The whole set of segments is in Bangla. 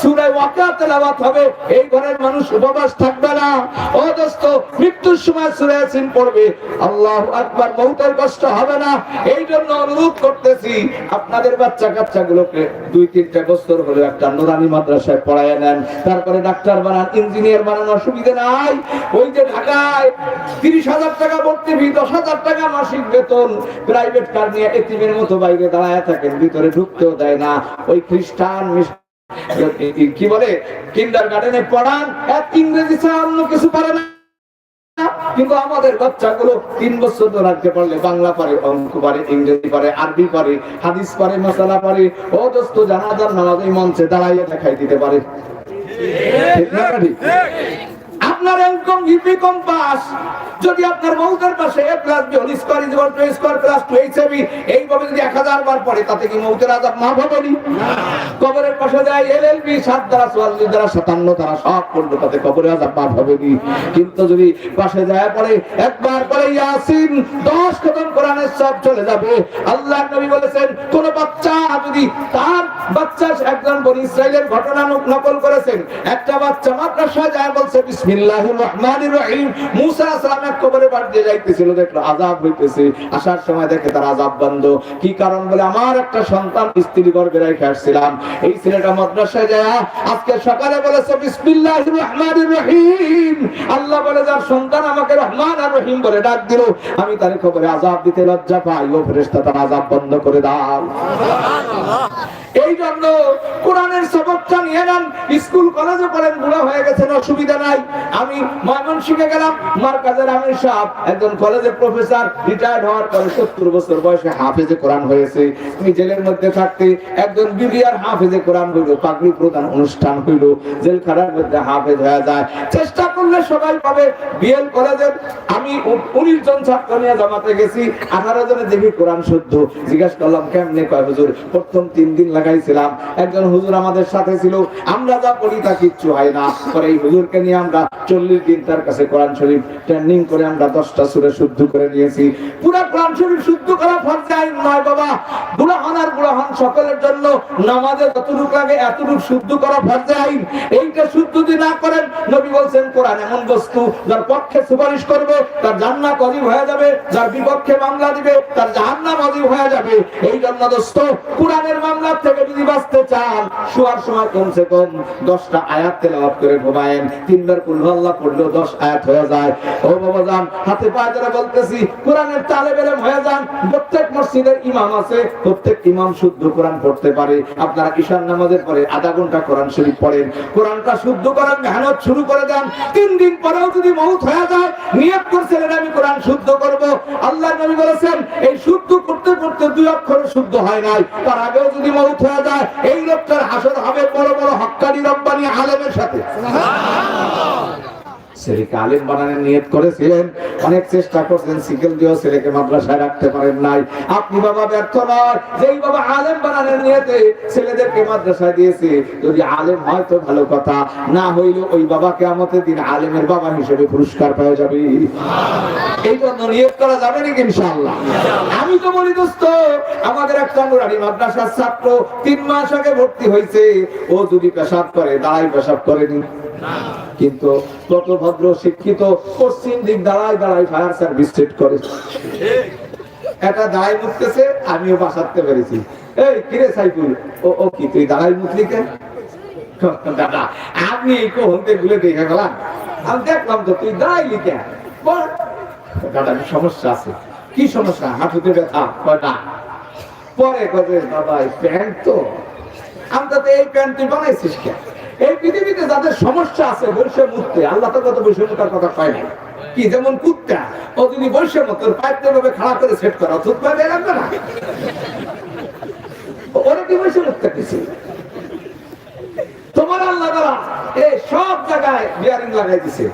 সূরা ওয়াকিয়া তেলাওয়াত হবে। এই ঘরের মানুষ উপবাস থাকবে না। ও দোস্ত, মৃত্যুর সময় সূরা ইয়াসিন পড়বে। আল্লাহু আকবার মউতের কষ্ট হবে না। এই জন্য অনুরোধ করতেছি, আপনাদের বাচ্চা কাচ্চাগুলোকে দুই, তিনটা বছর হলে একটা নুরানি মাদ্রাসায় পড়ায় নেন। তারপরে ডাক্তার বানান, ইঞ্জিনিয়ার বানান অসুবিধা নাই। ওই যে ঢাকায় তিরিশ হাজার টাকা ভর্তি ফি, দশ হাজার টাকা মাসিক বেতন। প্রাইভেট কার নিয়ে এতিমের মতো বাইরে দাঁড়ায় থাকেন, ভিতরে ঢুকতেও দেয় না। ওই খ্রিস্টান কি বলে? কিন্ডার গার্ডেনে পড়ান, এক ইংরেজি ছাড়া অন্য কিছু পারে না। কিন্তু আমাদের বাচ্চাগুলো তিন বছর ধরে রাখতে পারলে, বাংলা পারে, অঙ্ক পারে, ইংরেজি পারে, আরবি পারে, হাদিস পারে, মশালা পারে ও দোস্ত জানাজার নামাজ মঞ্চে দাঁড়াইয়া দেখাই দিতে পারে। ঠিক না? আপনার ইনকাম ভিপি কম পাস যদি আপনার মৌতের পাশে A plus B whole square is equal to A square plus two H AB এইভাবে যদি 1000 বার পড়ে, তাতে কি মৌতের আযাব মাফ হবে নি? কবরের পাশে যায় এলএলবি 7 দ্বারা 44 দ্বারা 57 দ্বারা, সব পড়ল, তাতে কবরের আযাব মাফ হবে নি। কিন্তু যদি পাশে যায় পড়ে, একবার পড়ে ইয়াসিন 10 খতম কোরআনের সব চলে যাবে। আল্লাহর নবী বলেছেন, কোন বাচ্চা যদি তার বাচ্চা একজন বনি ইসরাইলের ঘটনা নকল করেছেন, একটা বাচ্চা মাদ্রাসায় যায় বলছে আজকে বলে সন্তান আমাকে রহমান আর বলে ডাক দিল। আমি তার খবরে আযাব দিতে লজ্জা পাই। ও ফেরেশতা, তার আযাব বন্ধ করে দাও। জন্য কোরআনের সবকটা নিয়ে নেন স্কুল কলেজে বুড়া হয়ে গেছেন, অসুবিধা নাই। আমি গেলাম মার কাজের আমির একজন কলেজের প্রফেসর রিটায়ার্ড হওয়ার পরে সত্তর বছর বয়সে হাফেজে কোরআন হয়েছে। তুমি জেলের মধ্যে থাকতে একজন হাফেজে কোরআন হইল, পাগড়ি অনুষ্ঠান হইল, জেলখানার মধ্যে হাফেজ হয়ে যায়। চেষ্টা করলে সবাই পাবে। বিএল কলেজের আমি উনিশ জন ছাত্র নিয়ে জমাতে গেছি, আঠারো জনে দেখি কোরআন শুদ্ধ। জিজ্ঞাসা করলাম, কেমনে কয় হুজুর, প্রথম তিন দিন লাগাইছিলাম একজন হুজুর আমাদের সাথে ছিল, আমরা যা পড়ি তা কিচ্ছু হয় না। পরে এই হুজুরকে নিয়ে আমরা চল্লিশ দিন তার কাছে কোরআন শরীফ ট্রেনিং করে আমরা দশটা সুরে শুদ্ধ করে নিয়েছি। পুরা কোরআন শরীফ শুদ্ধ করা ফরজে আইন নয় বাবা। বুড়াহন আর বুড়াহন সকলের জন্য নামাজে লাগে শুদ্ধ করা এইটা শুদ্ধ যদি না করেন, নবী বলছেন, কোরআন এমন বস্তু যার পক্ষে সুপারিশ করবে, তার জান্নাত অজীব হয়ে যাবে, যার বিপক্ষে মামলা দিবে, তার জাহান্নাম অজীব হয়ে যাবে। এই জন্য দোস্ত, কোরআনের মামলার থেকে যদি বাঁচতে চান, শোয়ার সময় কমসে কম দশটা আয়াত তেলাওয়াত করে ঘুমায়েন। তিনবার কুলহাল্লাহ পড়লেও দশ আয়াত হয়ে যায়। ও বাবা যান, হাতে পায়ে ধরে বলতেছি, কোরআনের তালে বেলে হয়ে যান। প্রত্যেক মসজিদের ইমাম আছে, প্রত্যেক ইমাম শুদ্ধ কোরআন পড়তে পারে। আপনারা ঈশান নামাজের পরে আধা ঘণ্টা কোরআন শরীফ পড়েন। কোরআনটা শুদ্ধ করার মেহনত শুরু করে দেন। তিন দিন পরেও যদি মৌত হয়ে যায়, নিয়ত করছিলেন আমি কোরআন শুদ্ধ করব। আল্লাহ নবী বলেছেন, এই শুদ্ধ করতে করতে দুই অক্ষরে শুদ্ধ হয় নাই। তার আগেও যদি মৌত হয়ে যায় এই লোকটার হাসর হবে বড় বড় হক্কানি রব্বানি আলেমের সাথে। ছেলেকে আলেম বানানোর নিয়ত করেছিলেন। অনেক চেষ্টা করছেন সিকেল দিয়েও ছেলেকে মাদ্রাসায় রাখতে পারেন নাই। আপনি বাবা ব্যর্থ নয়, যেই বাবা আলেম বানানোর নিয়তে ছেলেদেরকে মাদ্রাসায় দিয়েছে, যদি আলেম হয় তো ভালো কথা, না হইলে ওই বাবাকে আমাদের দিন আলেমের বাবা হিসেবে পুরস্কার পাওয়া যাবে। এই জন্য নিয়ত করা যাবে নাকি ইনশাআল্লাহ? আমি তো বলি, দোস্ত, আমাদের একটা নুরানি মাদ্রাসার ছাত্র তিন মাস আগে ভর্তি হয়েছে। ও যদি পেশাব করে দাঁড়াই পেশাব করেনি। কিন্তু ভদ্র শিক্ষিত পশ্চিম দিক দাঁড়ায় দাঁড়ায় ফায়ার সার্ভিস সেট করে। একটা দাঁড়াই মুততেছে, আমিও বাসাতে পেরেছি। এই, কিরে সাইফুল? ও ও কি, তুই দাঁড়াই কেন? দাদা আপনি এই গুলে দেখে গেলাম। আমি দেখলাম তো, তুই দাঁড়াইলি কেন? দাদা সমস্যা আছে। কি সমস্যা? হাঁটুতে ব্যথা, কয়টা? পরে কবে দাদা, এই প্যান্ট তো, আমি তো এই প্যান্ট তুই বানাইছিস কেন? এই পৃথিবীতে যাদের সমস্যা আছে বৈশ্য মুক্তে, আল্লাহ তো কত বৈশ্য কথা কয় না কি যেমন কুত্তা, ও যদি বৈশ্য মতো পাইতে ভাবে খাড়া করে সেট করা থুত পাইতে লাগবে না। ওরা কি বৈশ্য মুক্তা কিছু তোমার আল্লাহ দ্বারা এই সব জায়গায় বিয়ারিং লাগাই দিছে।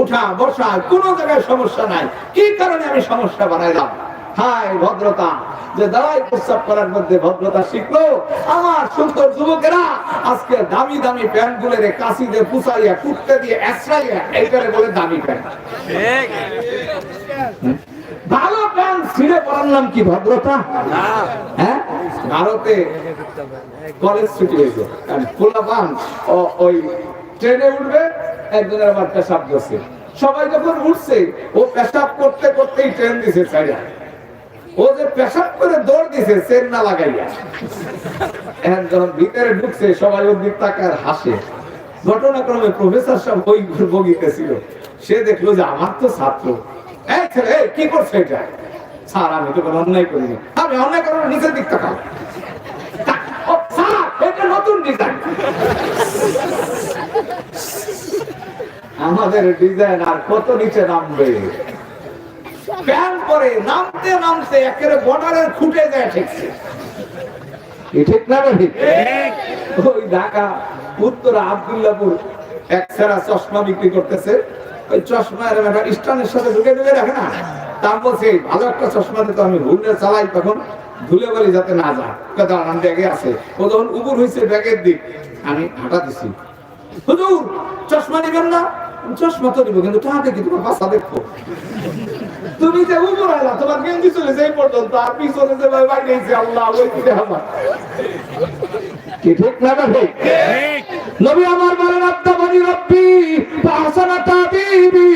উঠা, বসা, কোন জায়গায় সমস্যা নাই। কি কারণে আমি সমস্যা বানাইলাম? হায় ভদ্রতা যে দাঁড়াই প্রস্তাব করার মধ্যে ভদ্রতা শিখলো। আমার সুন্দর যুবকেরা আজকে দামি দামি প্যান্টগুলো রে কাশি দিয়ে পুষাইয়া কুটতে দিয়ে এসরাইয়া, এইটারে বলে দামি প্যান্ট। ভালো প্যান্ট ছিঁড়ে পড়ার নাম কি ভদ্রতা? হ্যাঁ? ভারতে কলেজ ছুটি হয়েছে। ওই ট্রেনে উঠবে, একজনের আবার পেশাব করছে সবাই যখন উঠছে, ও পেশাব করতে করতেই ট্রেন দিছে ছাইয়া ও যে পেশাব করে দৌড় দিছে চেন না লাগাইয়া। ভিতরে ঢুকছে সবাই ওর দিক আর হাসে। ঘটনাক্রমে প্রফেসর সব বই বগিতেছিল সে দেখল যে আমার তো ছাত্র। এই ছেলে এই, কি করছে এটা? স্যার আমি তো কোনো অন্যায় করিনি। আমি অন্যায় করার নিচের দিক তাকাও এটা নতুন ডিজাইন আমাদের ডিজাইন আর কত নিচে নামবে? প্যান করে, নামতে নামতে একেবারে বর্ডারের খুঁটে যায় ঠিকছে কি ঠিক না ওই ঢাকা, উত্তরা আব্দুল্লাপুর, এক সেরা চশমা বিক্রি করতেছে। ওই চশমা এরকম একটা স্টানের সাথে ঢুকে ঢুকে রাখে না? তা বলছে, "এই ভালো একটা চশমা তো আমি হুন্ডে চালাই তখন, ধুলে বলি যাতে না যায়। আমার ব্যাগে আছে। ও যখন উপর হয়েছে ব্যাগের দিক, আমি হাঁটা দিছি। হুজুর, চশমা নিবেন না? চশমা তো নিব কিন্তু টাকা দেখি তোমার বাসা দেখব? তুমি যে উপর আলা তোমার গেঞ্জি চলে যাই পর্যন্ত আর পিছনে যে ভাই বাইরে গেছে আল্লাহ ওই দিকে আমার। কি ঠিক না ভাই নবী আমার বলেন আত্মাবানি রব্বি ফাহসানা তাবিবি,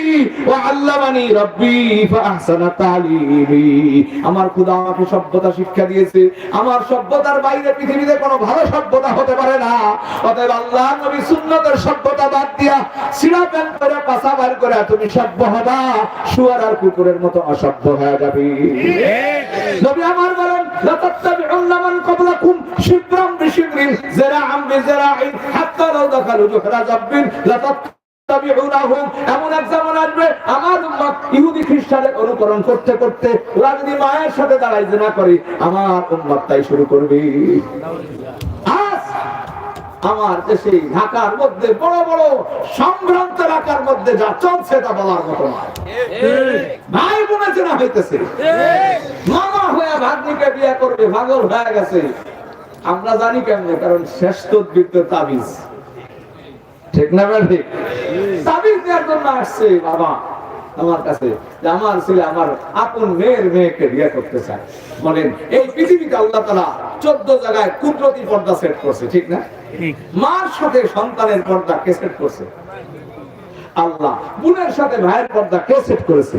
ওয়া আল্লামানি রব্বি ফাহসানা তালিবি। আমার খোদা আমাকে সভ্যতা শিক্ষা দিয়েছে। আমার সভ্যতার বাইরে পৃথিবীতে কোনো ভালো সভ্যতা হতে পারে না। অতএব আল্লাহ, নবী সুন্নতের সভ্যতা বাদ দিয়া সিরা প্যান করে পাশা বার করে তুমি সভ্য হবা, শুয়ার আর কুকুরের মতো অসভ্য হয়ে যাবে। নবী আমার বলেন লাতাত্তাবিউন্না মান ক্বাবলাকুম শিবরাম বিশিবরিন, জিরাআম বিজিরাইন হাত্তা এমন এক জামান আসবে, আমার ইহুদি খ্রিস্টানের অনুকরণ করতে করতে, ওরা যদি মায়ের সাথে দাঁড়াই করে, আমার উম্মত তাই শুরু করবে। আমার দেশে ঢাকার মধ্যে বড় বড় সম্ভ্রান্ত এলাকার মধ্যে যা চলছে তা বলার মতো ভাই বোনে চেনা হইতেছে। মামা হয়ে ভাগ্নিকে বিয়ে করবে পাগল হয়ে গেছে। আমরা জানি কেমনে, কারণ তদ্বিত্ত তাবিজ। ঠিক না ঠিক তাবিজ দেওয়ার জন্য আসছে বাবা। আমার কাছে আমার ছেলে আমার আপন মেয়ের মেয়েকে বিয়ে করতে চায়। বলেন এই পৃথিবীতে আল্লাহ তালা চোদ্দ জায়গায় কুদরতি পর্দা সেট করছে ঠিক না? মার সাথে সন্তানের পর্দা কে সেট করছে। আল্লাহ। বোনের সাথে ভাইয়ের পর্দা কে সেট করেছে?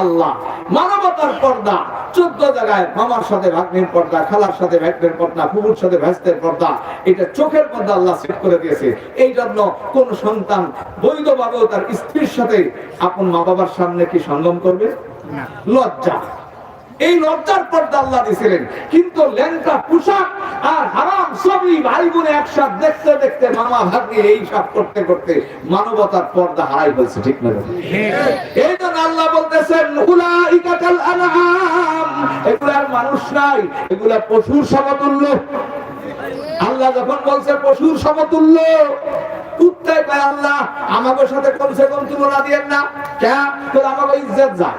আল্লাহ। মানবতার পর্দা চোদ্দ জায়গায় মামার সাথে ভাগ্নের পর্দা খালার সাথে ভাগ্নের পর্দা কুকুর সাথে ভ্যাস্তের পর্দা এটা চোখের পর্দা আল্লাহ সেট করে দিয়েছে। এই জন্য কোন সন্তান বৈধভাবেও তার স্ত্রীর সাথে আপন মা বাবার সামনে কি সঙ্গম করবে? লজ্জা। এই লজ্জার পর্দা আল্লাহ দিয়েছিলেন কিন্তু ল্যাংটা পোশাক আর হারাম সবই ভাই বোনে একসাথে দেখতে দেখতে মামা ভাগ্নে এই সব করতে করতে মানবতার পর্দা হারাই ফেলছে, ঠিক না আল্লাহ মানুষ নাই, এগুলা পশুর সমতুল্য। যখন বলছে পশুর সমতুল্য, কুত্তায় পায় আল্লাহ সাথে কমসে কম তুলনা দিয়েন না। কেন? আমাকে ইজ্জত যায়।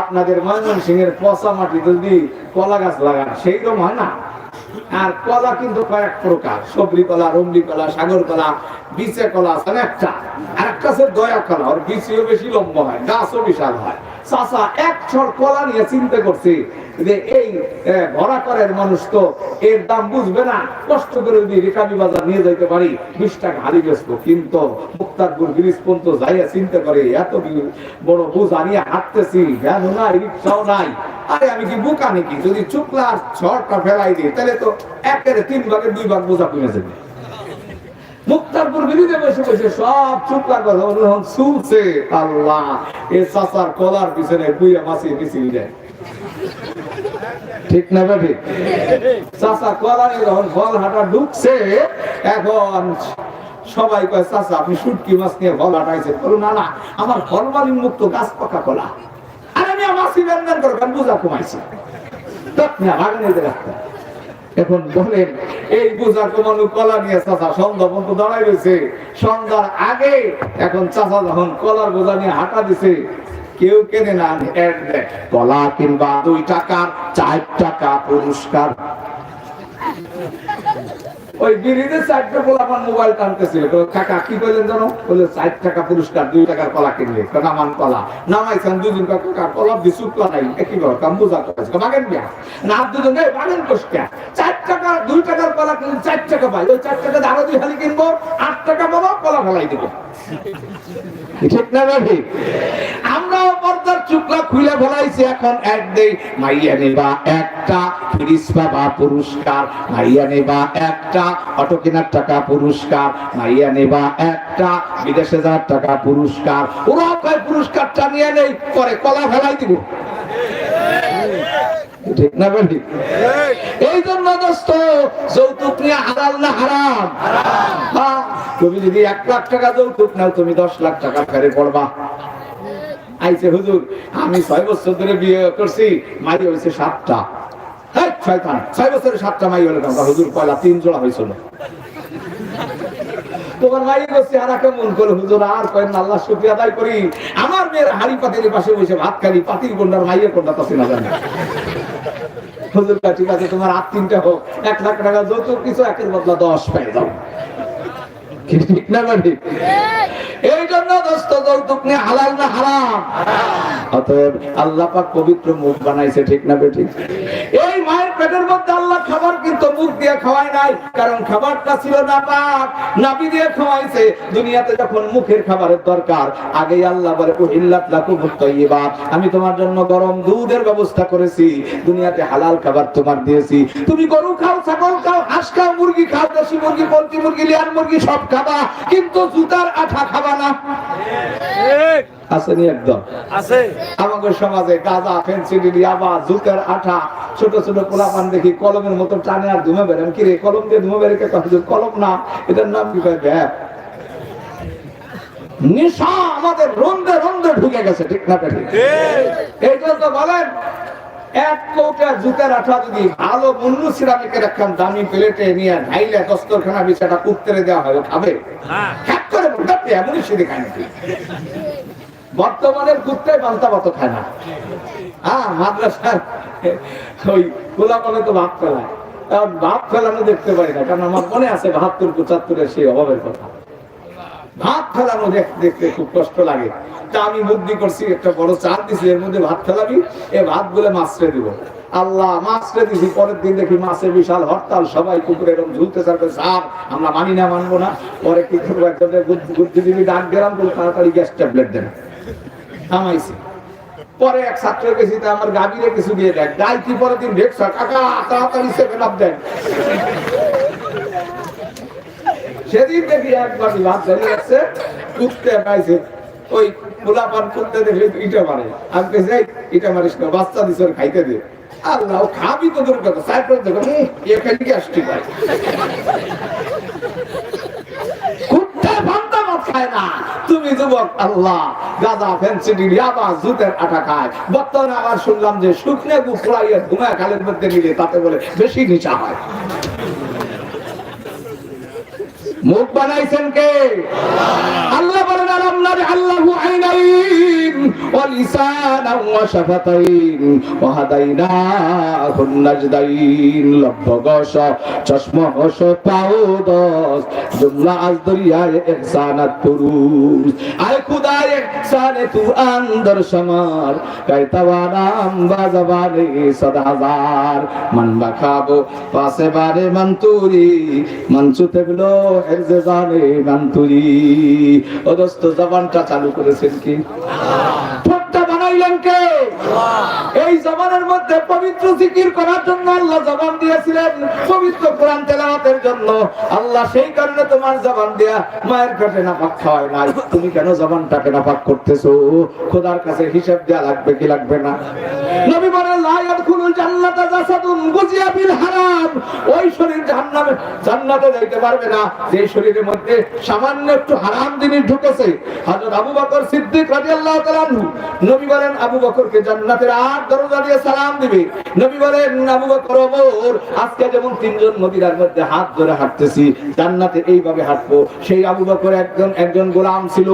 আপনাদের ময়মন সিং এর পচা মাটি যদি কলা গাছ লাগান, সেই রকম হয় না। আর কলা কিন্তু কয়েক প্রকার। সবরি কলা, রমলি কলা, সাগর কলা, বিচে কলা, আছে একটা? আর একটা আছে দয়া কলা। ওর বিচিও বেশি লম্বা হয়, গাছও বিশাল হয়। চাষা এক ছড় কলা নিয়ে চিন্তা যে এই ভরা মানুষ তো এর দাম বুঝবে না, কষ্ট করে যদি বাজার নিয়ে যাইতে পারি, বিশ টাকা হারি কিন্তু মুক্তারপুর পর্যন্ত যাইয়া চিন্তা করে, এত বড় বোঝা নিয়ে হাঁটতেছি, ভ্যানও নাই, রিক্সাও নাই। আরে আমি কি বোকা নাকি? যদি চুকলা আর ছড়টা ফেলাই দিই, তাহলে তো একের তিন ভাগের দুই ভাগ বোঝা কমে যাবে। মুক্তারপুর বিরুদ্ধে বসে বসে সব চুপ লাগবে শুনছে আল্লাহ। এ চাচার কলার পিছনে বুইয়া মাছি মিছিল দেয়। ঠিক না ভাবি চাচা কলা নিয়ে যখন ফল হাঁটা ঢুকছে, এখন সবাই কয়, চাচা, আপনি শুটকি মাছ নিয়ে ফল হাঁটাইছেন? বলো, না না, আমার ফলমালিন মুক্ত গাছ পাকা কলা। আর আমি মাছি লেনদেন করবেন বোঝা কমাইছি তখন ভাগানিতে রাখতে। এখন বলেন, এই পূজা কমানো কলা নিয়ে চাচা সন্ধ্যা পর্যন্ত দাঁড়াই রয়েছে। সন্ধ্যার আগে এখন চাচা যখন কলার বোঝা নিয়ে হাঁটা দিছে, কেউ কেনে না কলা কিংবা দুই টাকার, চার টাকা পুরস্কার। ওই বিড়িতে চারটে পোলাপান মোবাইল টানতেছিল। কাকা, কি করলেন জানো? বলল চার টাকা পুরস্কার, দুই টাকার কলা কিনলে। নামান কলা। নামাইছেন দুজন কাকা কলা বিশুক নাই, একই কাম বোঝা করেছে বাগেন বিয়া না দুজন বাগেন কোষ্টা চার টাকা, দুই টাকার কলা কিনলে চার টাকা পাই। ওই চার টাকা আরও দুই হালি কিনবো, আট টাকা পাবো, কলা ফেলাই দেবো। ঠিক না ভাবি আমরাও পর্দার চুকলা খুলে ফেলাইছি, এখন এক দেই, মাইয়া নেবা একটা, ফিরিস বাবা পুরস্কার, মাইয়া নেবা একটা অটো কেনার টাকা পুরস্কার, মাইয়া নেবা একটা, বিদেশে যাওয়ার টাকা পুরস্কার। ওরা কয় পুরস্কারটা নিয়ে নেই, পরে কলা ফেলাই দিব। ঠিক না এই জন্য দোস্ত যৌতুক নিয়ে না হারাম? হ্যাঁ, তুমি যদি এক লাখ টাকা যৌতুক নাও তুমি দশ লাখ টাকা ফেরে পড়বা। আইছে হুজুর আমি ছয় বছর ধরে বিয়ে করছি মাই হয়েছে সাতটা। শয়তান, ছয় বছরে সাতটা মাই হলো? হুজুর পয়লা তিন জোড়া হয়েছিল। তোমার মাই বসে আর একটা কেমন করে হুজুর আর কয়েন আল্লাহ শুক্রিয়া আদায় করি। আমার মেয়ের হাড়ি পাতির পাশে বসে ভাত খালি পাতির কোনটার মাইয়ের কোনটা তসি না। জানে কয়, ঠিক আছে তোমার হোক এক লাখ টাকা যৌতুক কিছু একের বদলা দশ পেয়ে ঠিক না ঠিক? এই জন্য দোস্ত যৌতুক নিয়ে না পবিত্র মুখ বানাইছে ঠিক না বেঠিক? এই পেটের মধ্যে আল্লাহ খাবার কিন্তু মুখ দিয়ে খাওয়াই নাই, কারণ খাবারটা ছিল না পাক। নাবি দিয়ে খাওয়াইছে। দুনিয়াতে যখন মুখের খাবারের দরকার, আগেই আল্লাহ বলে, উহিল্লাত লাকুম তাইয়্যিবাত আমি তোমার জন্য গরম দুধের ব্যবস্থা করেছি। দুনিয়াতে হালাল খাবার তোমার দিয়েছি। তুমি গরু খাও, ছাগল খাও, হাঁস খাও, মুরগি খাও, দেশি মুরগি, পোল্ট্রি মুরগি, লিয়ার মুরগি সব খাবা, কিন্তু জুতার আঠা খাবা না। আসেনি একদম। আছে। আমাদের সমাজে গাঁজা ফেন্সিডিল ইয়াবা জুতের আঠা ছোট ছোট পোলাপান দেখি কলমের মতো টানে আর ধুমে বেরেন কি রে কলম দিয়ে ধুমে বেরে কলম না এটার নাম কি কয়? ব্যাপ নেশা আমাদের রন্ধে রন্ধে ঢুকে গেছে ঠিক না ঠিক। এই জন্য বলেন এক কৌটা জুতের আঠা যদি ভালো মূল্য সিরামিকের একখান দামি প্লেটে নিয়ে ঢাইলে দস্তরখানা বিছাটা কুত্তরে দেওয়া হয় খাবে হ্যাঁ। করে এমনই নাকি বর্তমানের কুত্তায় পাল্টা মতো খায় না। হ্যাঁ মাদ্রাসার ওই খোলা মনে তো ভাত ফেলায় ভাত ফেলানো দেখতে পাই না, কারণ আমার মনে আছে বাহাত্তর, পঁচাত্তরের সেই অভাবের কথা। ভাত ফেলানো দেখতে খুব কষ্ট লাগে। তা আমি বুদ্ধি করছি, একটা বড় চার দিছি, এর মধ্যে ভাত ফেলাবি, এ ভাতগুলো মাছরে দিব। আল্লাহ, মাছরে দিছি, পরের দিন দেখি মাছের বিশাল হরতাল, সবাই কুকুরে এরকম ঝুলতে থাকবে স্যার, আমরা মানি না, মানবো না। পরে কি করব? একজনের বুদ্ধি- বুদ্ধিজীবী ডাক গেলাম বলে তাড়াতাড়ি গ্যাস ট্যাবলেট দেন। থামাইছি। পরে এক ছাত্র গেছি আমার গাভীরে কিছু দিয়ে দেয়। গাই কি পরের দিন দেখছ? কাকা তাড়াতাড়ি সেভেন আপ দেন। সেদিন দেখি একবার ভাত ধরে যাচ্ছে কুত্তে পাইছে। ওই পোলাপান কুত্তে দেখে ইটা মারে। আমি কেছি "এই, ইটা মারিস না বাচ্চা দিস খাইতে দে। আল্লাহ খাবি তো দূর কথা সাইড দেখো "হুম, এখান কুত্তে ভান্তা ভাত খায় না। তুমি যুবক আল্লাহ গাঁদা ফেন্সিডি ইয়াবা জুতের আটা খায়। বর্তমানে আবার শুনলাম যে শুকনে গুফলাইয়ে ফুলাইয়া ঘুমায়, খালের মধ্যে মিলিয়ে তাতে বলে বেশি নিচা হয়। মুখ বানাইছেন কে? আল্লাহ বলেন আলাম নাজআল্লাহু আইনাইন, ওয়া লিসানান ওয়া শাফাতাইন, ওয়া হাদাইনাহুন নাজদাইন। লব্বগশ চশমহশ পাউদস জুমলা আজ দরিয়ায় ইহসানাত পুরুষ। আয় খুদায় ইহসানে তু আন্দর সমার কাইতাওয়ানাম বাজাবানে সদাজার মন বাখাবো পাশে বারে মন্তুরি মনসুতে বিলো হেরজে জানে মন্তুরি। ও দোস্ত জবানটা চালু করেছেন কি? ঠোঁটটা এই মধ্যে পবিত্র জিকির করার জন্য আল্লাহ জবান দিয়েছিলেন, পবিত্র কোরআন তেলাওয়াতের জন্য। আল্লাহ সেই কারণে তোমার জবান মায়ের নাপাক খাওয়ায় নাই। তুমি কেন জবানটাকে নাপাক করতেছো? খোদার কাছে হিসাব লাগবে কি লাগবে না? নবী বলেন, লা ইয়াদখুলুল জান্নাতা জাসাদুন গুজিয়া বিল হারাম। ওই শরীর জাহান্নামে জান্নাতে পারবে না। যে শরীরের মধ্যে সামান্য একটু হারাম জিনিস ঢুকেছে, হযরত আবু বকর সিদ্দিক রাদিয়াল্লাহু তাআলা নবী বলেন, আবু বকরকে জান্নাতের আট দরজা দিয়ে সালাম দিবে। নবী বলেন, আবু বকর ওমর আজকে যেমন তিনজন মদিনার মধ্যে হাত ধরে হাঁটতেছি, জান্নাতে এইভাবে হাঁটবো। সেই আবু বকর একজন একজন গোলাম ছিল।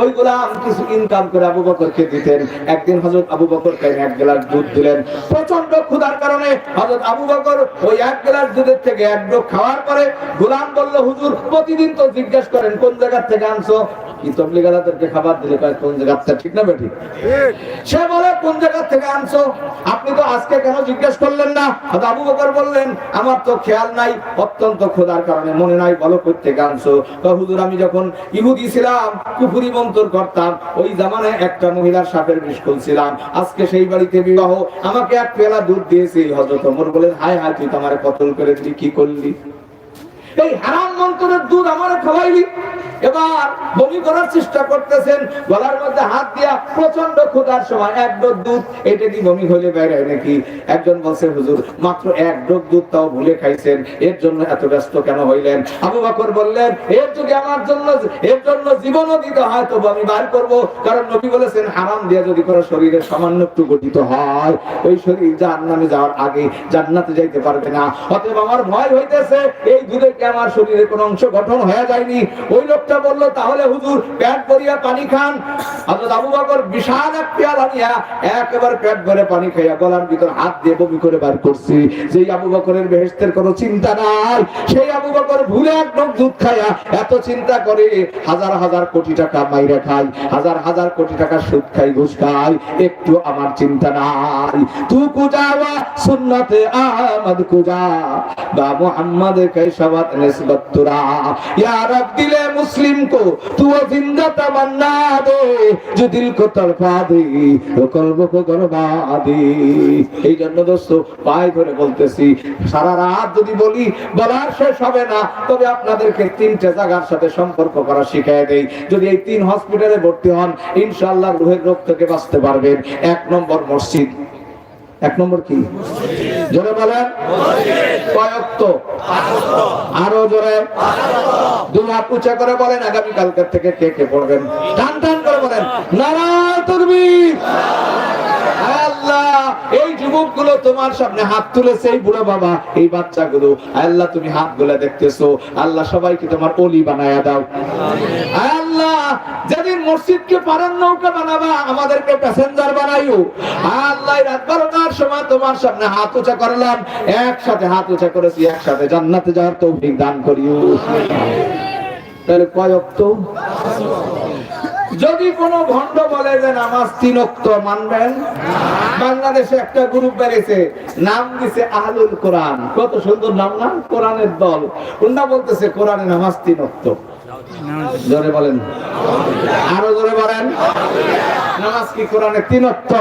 ওই গোলাম কিছু ইনকাম করে আবু বকরকে দিতেন। একদিন হযরত আবু বকর তাই এক গ্লাস দুধ দিলেন। প্রচণ্ড ক্ষুধার কারণে হযরত আবু বকর ওই এক গ্লাস দুধের থেকে এক ডোক খাওয়ার পরে গোলাম বলল, হুজুর, প্রতিদিন তো জিজ্ঞেস করেন, কোন জায়গা থেকে আনছো? কি তবলিগালাদেরকে খাবার দিলে কয়, কোন জায়গা ঠিক না বেঠিক? সে বলে, কোন জায়গা থেকে আনছো? আপনি তো আজকে কেন জিজ্ঞেস করলেন না? আবু বকর বললেন, আমার তো খেয়াল নাই, অত্যন্ত খোদার কারণে, মনে নাই, বলো থেকে আনছো? হুজুর, আমি যখন ইহুদি ছিলাম, কুফুরি মন্তর করতাম, ওই জামানায় একটা মহিলার সাপের বিষ খুলছিলাম আজকে সেই বাড়িতে বিবাহ, আমাকে এক পেলা দুধ দিয়েছে হজরত ওমর। বলেন হায় হায়, তুই তো আমারে কতল করে দিলি কি করলি? এই হারাম মন্ত্রের দুধ আমারে খাওয়াইলি এবার বমি করার চেষ্টা করতেছেন, গলার মধ্যে হাত দিয়া প্রচণ্ড ক্ষুধার সময় এক ডোক দুধ, এটা কি বমি হইলে বেড়ায় নাকি? একজন বলছে, হুজুর, মাত্র এক ডোক দুধ তাও ভুলে খাইছেন, এর জন্য এত ব্যস্ত কেন হইলেন? আবু বকর বললেন, এর যদি আমার জন্য, এর জন্য জীবনও দিতে হয়, তবু আমি বার করব। কারণ নবী বলেছেন, হারাম দিয়া যদি কোনো শরীরে সামান্য একটু গঠিত হয়, ওই শরীর জাহান্নামে যাওয়ার আগে জান্নাতে যাইতে পারবে না। অতএব আমার ভয় হইতেছে, এই দুধে থেকে আমার শরীরের কোন অংশ গঠন হয়ে যায়নি। ওই লোকটা বলল, তাহলে হুজুর প্যাট ভরিয়া পানি খান। হযরত আবু বকর বিশাল এক পেয়ালা আনিয়া একবার প্যাট ভরে পানি খাইয়া গলার ভিতর হাত দিয়ে বমি করে বার করছি। যেই আবু বকরের বেহেস্তের কোন চিন্তা নাই। সেই আবু বকর ভুলে একদম দুধ খায়া এত চিন্তা করে, হাজার হাজার কোটি টাকা মাইরা খাই হাজার হাজার কোটি টাকা সুদ খাই ঘুষ খাই একটু আমার চিন্তা নাই। তু কুজাওয়া সুন্নতে আহমদ কুজা। বা মোহাম্মদ কেশবত निस्बत तुरा या रब दिले मुस्लिम को तू वो जिंदा तमन्ना दे जो दिल को तड़पा दे तो कल्ब को गरबा दे এই জন্য দোস্ত পায়ে ধরে বলতেছি সারা রাত যদি বলি বলার শেষ হবে না তবে আপনাদেরকে তিনটে জায়গার সাথে সম্পর্ক করা শিখিয়ে দেই যদি এই তিন হসপিটালে ভর্তি হন ইনশাআল্লাহ রুহের রোগ থেকে বাঁচতে পারবেন এক নম্বর মসজিদ এক নম্বর কি জোরে বলেন আরও জোরে। দুই হাত উঁচা করে বলেন আগামী কালকের থেকে কে কে পড়বেন? টান টান করে বলেন তকবীর আল্লাহ যুবকগুলো তোমার সামনে, হাত তুলেছে এই বুড়ো বাবা, এই বাচ্চাগুলো। আল্লাহ, তুমি হাতগুলা দেখতেছো। আল্লাহ, সবাইকে তোমার অলি বানায়া দাও। আল্লাহ, যেদিন মসজিদকে পারেন নৌকা বানাবা, আমাদেরকে প্যাসেঞ্জার বানাইও। আল্লাহ রাত বারোটার সময় তোমার সামনে হাত উঁচা করলাম। একসাথে হাত উঁচা করেছি, একসাথে জান্নাতে যাওয়ার তৌফিক দান করিও। তাহলে কয় অক্ত? যদি কোনো ভণ্ড বলে যে নামাজ তিনক্ত মানবেন, বাংলাদেশে একটা গ্রুপ বেড়েছে, নাম দিছে আহলুল কোরআন। কত সুন্দর নাম না? কোরআনের দল। কোনটা বলতেছে, কোরআনে নামাজ তিনক্ত জোরে বলেন। আরও জোরে বলেন। নামাজ কি কোরআনে তিন অক্ত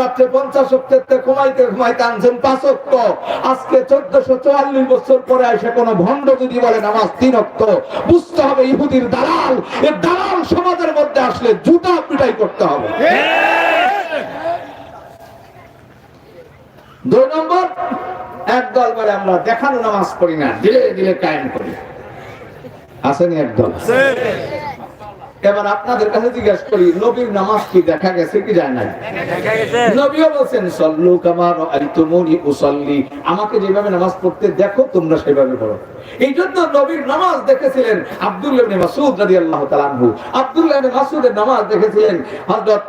রাত্রে পঞ্চাশ কমাইতে কমাইতে আনছেন পাঁচ অক্ত আজকে চোদ্দশো চুয়াল্লিশ বছর পরে এসে কোন ভণ্ড যদি বলে নামাজ তিন অক্ত বুঝতে হবে ইহুদির দালাল। এ দালাল সমাজের মধ্যে আসলে জুতা পিটাই করতে হবে। দুই নম্বর একদল বলে আমরা দেখানো নামাজ পড়ি না ধীরে ধীরে কায়েম করি। আসেনি একদল এবার আপনাদের কাছে জিজ্ঞেস করি নবীর নামাজ কি দেখা গেছে কি যায় নাই? নবীও বলছেন সল্লু কামার আইতুমুনি উসল্লি। আমাকে যেভাবে নামাজ পড়তে দেখো তোমরা সেভাবে পড়ো। এই জন্য নবীর নামাজ দেখেছিলেন আব্দুল্লাহ ইবনে মাসউদ রাদিয়াল্লাহু তাআলা আনহু। আব্দুল্লাহ ইবনে মাসউদের নামাজ দেখেছিলেন হযরত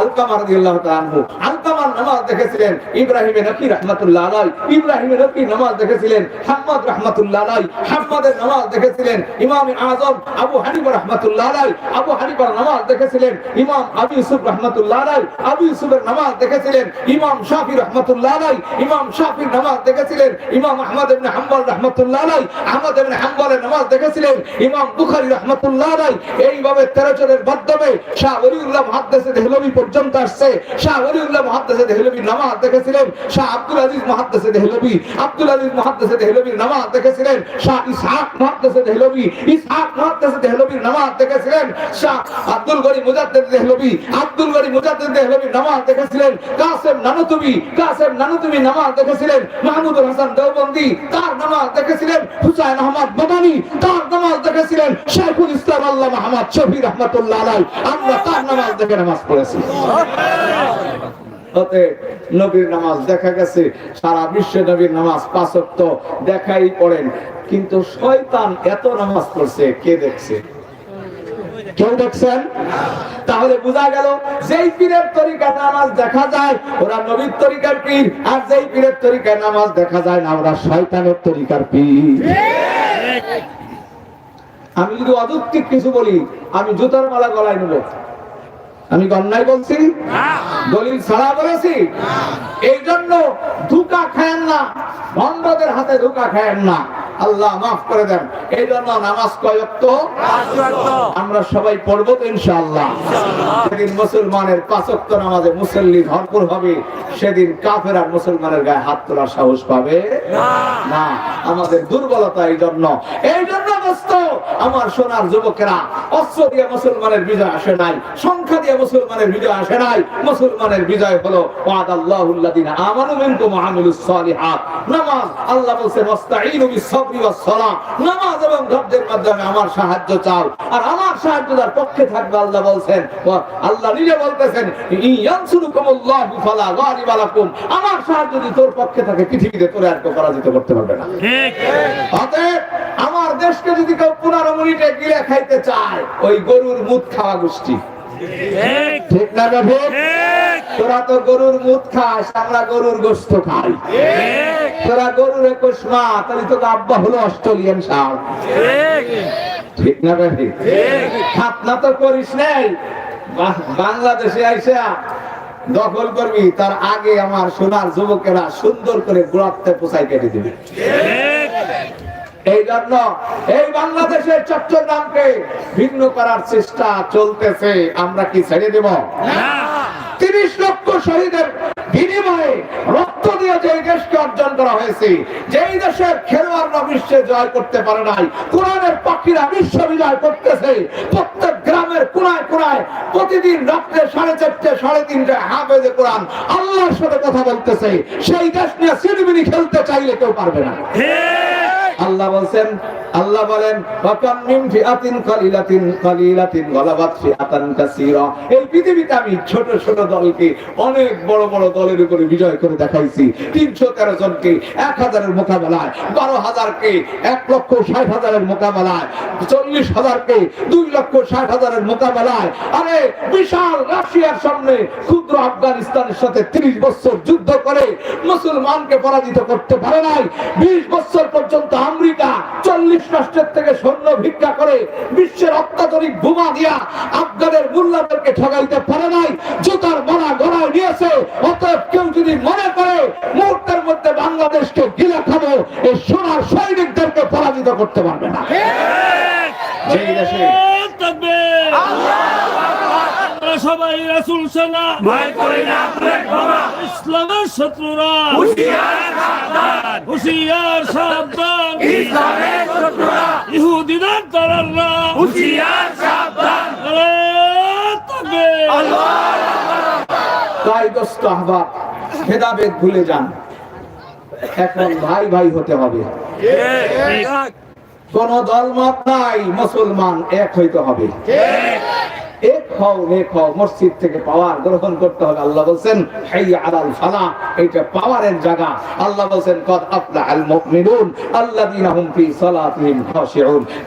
আলকামা রাদিয়াল্লাহু তাআলা আনহু। আলকামার নামাজ দেখেছিলেন ইব্রাহিম নবী রাহমাতুল্লাহ আলাইহি। ইব্রাহিম নবী নামাজ দেখেছিলেন হাম্মাদ রাহমাতুল্লাহ আলাইহি। হাম্মাদের নামাজ দেখেছিলেন ইমাম আযম আবু হানিফা রাহমাতুল্লাহ আলাইহি। আবু হানিফার নামাজ দেখেছিলেন ইমাম আবু ইউসুফ রাহমাতুল্লাহ আলাইহি। আবু ইউসুফের নামাজ দেখেছিলেন ইমাম শাফি রাহমাতুল্লাহ আলাইহি। ইমাম শাফির নামাজ দেখেছিলেন ইমাম আহমদ ইবনে হাম্বল রাহমাতুল্লাহ আলাইহি। আহমদ ইবনে হাম্বলের নামাজ দেখেছিলেন, ইমাম বুখারী রাহমাতুল্লাহ আলাইহি এইভাবে 13 মাধ্যমে শাহ ওলিউল্লাহ মুহাদ্দিস দেহলভী পর্যন্ত আসছে। শাহ ওলিউল্লাহ মুহাদ্দিস দেহলবীর নামাজ দেখেছিলেন, শাহ আব্দুল আজিজ মুহাদ্দিসে দেহলবী, আব্দুল আজিজ মুহাদ্দিসে দেহলবীর নামাজ দেখেছিলেন, শাহ ইসহাক মুহাদ্দিসে দেহলবী, ইসহাক মুহাদ্দিসে দেহলবীর নামাজ দেখেছিলেন, শাহ আব্দুল গনি মুজাদ্দিদ দেহলবী, আব্দুল গনি মুজাদ্দিদ দেহলবীর নামাজ দেখেছিলেন, কাসেম নানুতুবি কাসেম নানুতুবি নামাজ দেখেছিলেন, মাহমুদুল হাসান দেওবন্দি তার নামাজ দেখেছিলেন হুসাইন আহমদ মাদানী তার নামাজ দেখেছিলেন শেখুল ইসলাম আল্লাহ মাহমদ শফি রহমতুল্লাহ আলাই আমরা তার নামাজ দেখে নামাজ পড়েছি। নবীর নামাজ দেখা গেছে, সারা বিশ্ব নবীর নামাজ পাঁচক্ত দেখাই পড়েন। কিন্তু শয়তান এত নামাজ পড়ছে, কে দেখছে? কেউ দেখছেন? তাহলে বোঝা গেল যেই পীরের নামাজ দেখা যায় ওরা নবীর তরিকার পীর আর যেই পীরের তরিকায় নামাজ দেখা যায় না ওরা শয়তানের তরিকার পীর। আমি যদি অযৌক্তিক কিছু বলি আমি জুতার মালা গলায় নেব। আমি অন্যায় বলছি? দলিল ছাড়া বলেছি? এই জন্য ধোকা খায়েন না। ভণ্ডদের হাতে ধোকা খায়েন না। আল্লাহ মাফ করে দেন। এই জন্য নামাজ কয়ক্ত? আমরা সবাই পড়ব তো ইনশাআল্লাহ। সেদিন মুসলমানের পাঁচক্ত নামাজে মুসল্লি ভরপুর হবে। সেদিন কাফের আর মুসলমানের গায়ে হাত তোলার সাহস পাবে? না। আমাদের দুর্বলতা এই জন্য এই জন্য দোস্ত আমার সোনার যুবকেরা অস্ত্র দিয়ে মুসলমানের বিজয় আসে নাই সংখ্যা দিয়ে মুসলমানের বিজয় আসে নাই। মুসলমানের বিজয় হলো ওয়াদাল্লাহুল্লাযিনা আমানু মিনকুম ওয়া আমিলুস সালিহাত। নামাজ আল্লাহ ওয়াস্তাঈনু বিস-সাবরি ওয়াস-সালাহ নামাজ এবং ধৈর্যের মাধ্যমে আমার সাহায্য চাও। আর আমার সাহায্য তার পক্ষে থাকবে আল্লাহ বলেন আল্লাহ নিজে বলতেছেন ইয়ানসুরুকুমুল্লাহু ফালা গালিবা লাকুম। আমার সাহায্য যদি তোর পক্ষে থাকে পৃথিবীতে তোর আর কেউ পরাজিত করতে পারবে না। অতএব আমার দেশকে যদি কেউ পনেরো মিনিটে গিলে খাইতে চায় ওই গরুর মুখ খাওয়া গোষ্ঠী। ঠিক। না তোরা তো গরুর মুখ খাস আমরা গরুর গোস্ত খাই। তোরা গরুর একুশ মা তাহলে তো আব্বা হলো অস্ট্রেলিয়ান সার। ঠিক। না ভাই খাতনা তো করিস নাই। বাংলাদেশে আইসা দখল করবি তার আগে আমার সোনার যুবকেরা সুন্দর করে গোড়াতে পোষাই কেটে দিবে। এই জন্য এই বাংলাদেশের চট্টগ্রামকে ভিন্ন করার চেষ্টা চলতেছে আমরা কি ছেড়ে দেব? তিরিশ লক্ষ শহীদের বিনিময়ে রক্ত দিয়ে যে দেশকে অর্জন করা হয়েছে যেই দেশের খেলোয়াড়রা বিশ্বে জয় করতে পারে নাই কোরআনের পাখিরা বিশ্ব বিজয় করতেছে প্রত্যেক গ্রামের কোনায় কোনায় প্রতিদিন রাত্রে সাড়ে চারটে সাড়ে তিনটায় হাফেজে কোরআন আল্লাহর সাথে কথা বলতেছে সেই দেশ নিয়ে সিনেমিনি খেলতে চাইলে কেউ পারবে না। আল্লাহ বলছেন, আল্লাহ বলেন ফাকাম মিন ফিআতিন কালিলাতিন কালিলাতিন গালাবাত ফিআতান কাসীরা। এই পৃথিবীতে আমি ছোট ছোট দলকে, অনেক বড় বড় দলের উপরে বিজয় করে দেখাইছি। 313 জনকে 1000 এর মোকাবেলায় 12000 কে 1 লক্ষ 60 হাজারের মোকাবেলায় 40 হাজার কে 2 লক্ষ 60 হাজারের মোকাবেলায়। আরে, বিশাল রাশিয়ার সামনে ক্ষুদ্র আফগানিস্তানের সাথে 30 বছর যুদ্ধ করে মুসলমানকে পরাজিত করতে পারে নাই। 20 বছর পর্যন্ত আমেরিকা চল্লিশ রাষ্ট্রের থেকে সৈন্য ভিক্ষা করে বিশ্বের অত্যাধুনিক বোমা দিয়া আফগানের মুল্লাদেরকে ঠগাইতে পারে নাই জুতার মারা গড়ায় নিয়েছে। অতএব কেউ যদি মনে করে মুহূর্তের মধ্যে বাংলাদেশকে গিলে খাব এই সোনার সৈনিকদেরকে পরাজিত করতে পারবে না। যেই দেশে আমরা সবাই রাসুল সেনা। ভয় করি না ইসলামের শত্রুরা। হুঁশিয়ার সাবধান। হুশিয়ার সাবধান। ইসলামের শত্রুরা। ইহুদিদের তারাররা হুঁশিয়ার সাবধান। আরে তবে। তাই দোস্ত আহ্বাব ভেদাভেদ ভুলে যান। এখন ভাই ভাই হতে হবে। কোন দলমত নাই মুসলমান এক হইতে হবে।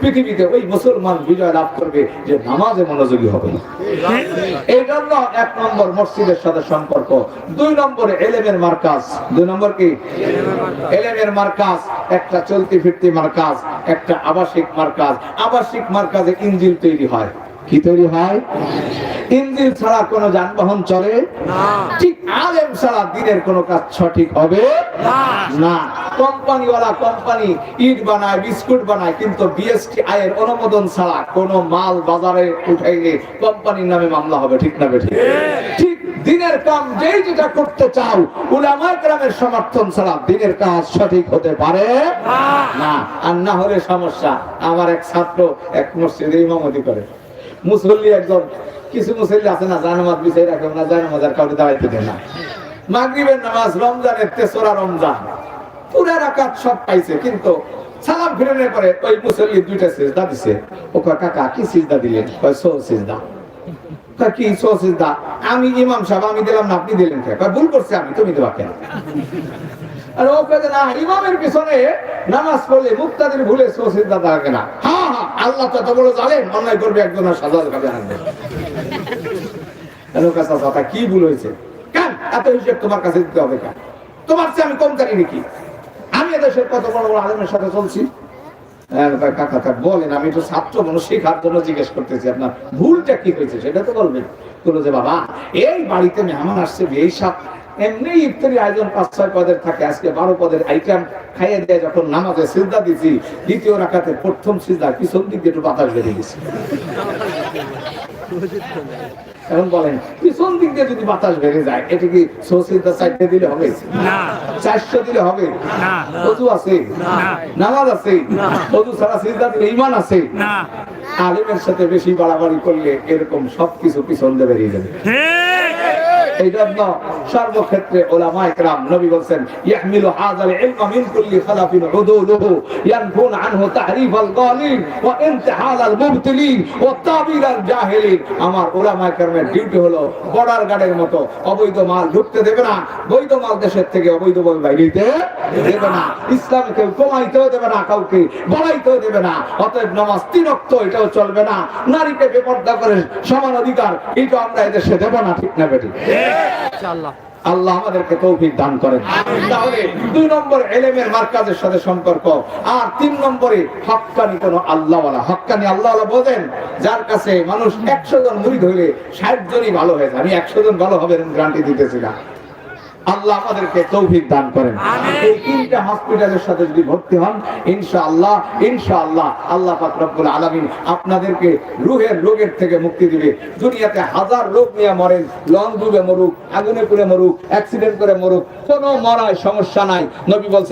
পৃথিবীতে ওই মুসলমান বিজয় লাভ করবে যে নামাজে মনোযোগী হবে এই জন্য এক নম্বর মসজিদের সাথে সম্পর্ক। দুই নম্বরে এলেমের মার্কাজ। দুই নম্বর কি? এলেমের মার্কাজ, একটা চলতি ফিরতি মার্কাজ, একটা আবাসিক মার্কাজ। আবাসিক মার্কাজে ইঞ্জিল তৈরি হয়। কি তৈরি হয়? ইঞ্জিল ছাড়া কোনো যানবাহন চলে? ঠিক আলেম ছাড়া দিনের কোনো কাজ সঠিক হবে? না। কোম্পানিওয়ালা কোম্পানি ইট বানায় বিস্কুট বানায় কিন্তু বিএসটি আয়ের অনুমোদন ছাড়া কোনো মাল বাজারে উঠাইলে কোম্পানির নামে মামলা হবে ঠিক না বেঠিক? ঠিক দিনের কাম যেই যেটা করতে চাও উলামায়ে গ্রামের সমর্থন ছাড়া দিনের কাজ সঠিক হতে পারে? না। আর না হলে সমস্যা। আমার এক ছাত্র এক মসজিদে ইমামতি করে। মুসল্লি একজন, কিছু মুসল্লি আছে না জানামাজ বিষয় রাখে না জানামাজ আর কাউকে দাঁড়াইতে দেয় না। মাগরিবের নামাজ রমজানের তেসরা রমজান। পুরা রাকাত সব পাইছে, কিন্তু সালাম ফিরানোর পরে ওই মুসল্লি দুইটা সিজদা দিছে। ও কাকা, কি সিজদা দিলেন? কয় সো সিজদা। কি সো সিজদা? আমি ইমাম সাহেব, আমি দিলাম না, আপনি দিলেন ভুল করছে আমি, তুমি দেওয়া কেন ইমামের পিছনে নামাজ পড়লে মুক্তাদের ভুলে থাকে না। হ্যাঁ হ্যাঁ আল্লাহ তো এত বড় জানেন অন্যায় করবে একজন আনবে। কি ভুল হয়েছে? এত হিসেব তোমার কাছে দিতে হবে কেন? তোমার চেয়ে আমি কম জানি নাকি? আমি এদেশের কত বড় বড় আলমের সাথে চলছি? হ্যাঁ, বলেন আমি তো ছাত্র মানুষ শেখার জন্য জিজ্ঞেস করতেছি আপনার ভুলটা কি হয়েছে সেটা তো বলবেন। বলল যে বাবা এই বাড়িতে মেহমান আসছে এই এমনি ইফতারি আয়োজন পাঁচ ছয় পদের থাকে। আজকে বারো পদের আইটেম খাইয়ে দেয় যখন নামাজে সিজদা দিছি দ্বিতীয় রাখাতে প্রথম সিজদা পিছন দিক দিয়ে বাতাস বেরিয়ে গেছে। এখন বলেন পিছন দিক দিয়ে যদি বাতাস বেড়ে যায় এটা কি সৌসিদা চারটে দিলে হবে? না। চারশো দিলে হবে? না। অজু আছে? না। নামাজ আছে? অজু ছাড়া সিজদা দিলে ইমান আছে? না। আলিমের সাথে বেশি বাড়াবাড়ি করলে এরকম সবকিছু পিছন দিয়ে বেরিয়ে যাবে। এই জন্য সর্বক্ষেত্রে ওলামা নবী বলছেন, ইয়াহমিলু হাযাল ইলমা মিন কুল্লি খালাফিন উদুলুহু ইয়ানফুন আনহু ওয়া মুবতিলিন, ওয়া জাহিলিন। আমার ওলামা ডিউটি হলো বর্ডার গার্ডের মতো অবৈধ মাল ঢুকতে দেবে না, বৈধ মাল দেশের থেকে অবৈধ মাল দেবে না কমাইতেও দেবে না কাউকে বাড়াইতেও দেবে না, অতএব নামাজ তিনক্ত এটাও চলবে না, নারীকে বেপর্দা করে সমান অধিকার, এটা আমরা এদেশে দেব না, ঠিক না বেটি আল্লাহ আমাদেরকে তৌফিক দান করেন। তাহলে দুই নম্বর এলেমের মার্কাজের সাথে সম্পর্ক। আর তিন নম্বরে হক্কানি কোন আল্লাহওয়ালা। হক্কানি আল্লাহওয়ালা বলেন যার কাছে মানুষ একশো জন মুড়ি ধরলে ষাট জনই ভালো হয়েছে আমি একশো জন ভালো হবে গ্রান্টি দিতেছি না। আল্লাহ আমাদেরকে তৌফিক দান করেন। এই তিনটা হসপিটালের সাথে যদি ভর্তি হন ইনশাআল্লাহ ইনশাআল্লাহ আল্লাহ পাক রব্বুল আলামিন আপনাদেরকে রুহের রোগের থেকে মুক্তি দিবে। দুনিয়াতে হাজার রোগ নিয়ে মরেন লং ডুবে মরুক আগুনে পুড়ে মরুক অ্যাক্সিডেন্ট করে মরুক কোনো মরায় সমস্যা নাই। নবী বলছেন